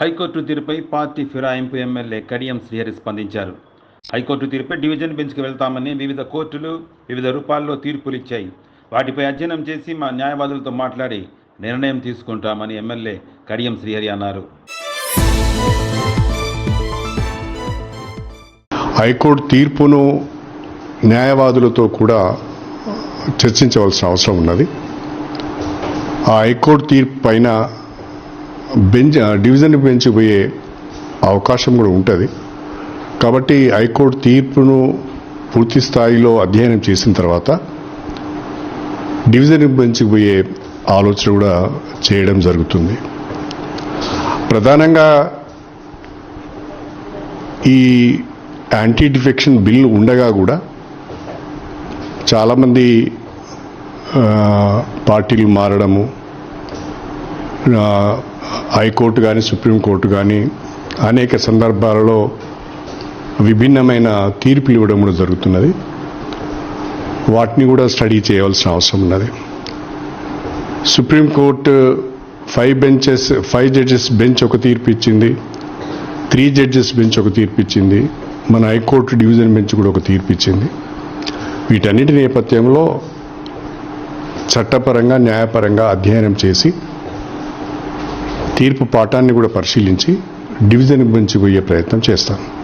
High court తీరుపై party ఫిరాయింపు MLA Kadiyam Srihari స్పందించారు. హైకోర్టు తీరుపై డివిజన్ బెంచ్కి వెళ్తామని వివిధ కోర్టులు వివిధ రూపాల్లో తీర్పులు ఇచ్చాయి వాటిపై అధ్యయనం చేసి మా న్యాయవాదులతో మాట్లాడి నిర్ణయం తీసుకుంటామని ఎమ్మెల్యే కడియం శ్రీహరి అన్నారు. హైకోర్టు తీర్పును న్యాయవాదులతో కూడా చర్చించవలసిన అవసరం ఉన్నది. ఆ హైకోర్టు తీర్పు పైన బెంచ్ డివిజన్ బెంచ్ పోయే అవకాశం కూడా ఉంటుంది. కాబట్టి హైకోర్టు తీర్పును పూర్తి స్థాయిలో అధ్యయనం చేసిన తర్వాత డివిజన్ బెంచ్కి పోయే ఆలోచన కూడా చేయడం జరుగుతుంది. ప్రధానంగా ఈ యాంటీ డిఫెక్షన్ బిల్ ఉండగా కూడా చాలామంది పార్టీలు మారడము హైకోర్టు కానీ సుప్రీంకోర్టు కానీ అనేక సందర్భాలలో విభిన్నమైన తీర్పులు ఇవ్వడం కూడా జరుగుతున్నది. వాటిని కూడా స్టడీ చేయవలసిన అవసరం ఉన్నది. Supreme court five benches five judges bench ఒక తీర్పు ఇచ్చింది. త్రీ జడ్జెస్ బెంచ్ ఒక తీర్పు ఇచ్చింది. మన హైకోర్టు డివిజన్ బెంచ్ కూడా ఒక తీర్పు ఇచ్చింది. వీటన్నిటి నేపథ్యంలో చట్టపరంగా న్యాయపరంగా అధ్యయనం చేసి తీర్పు పాఠాన్ని కూడా పరిశీలించి డివిజన్ బెంచ్ పోయే ప్రయత్నం చేస్తాను.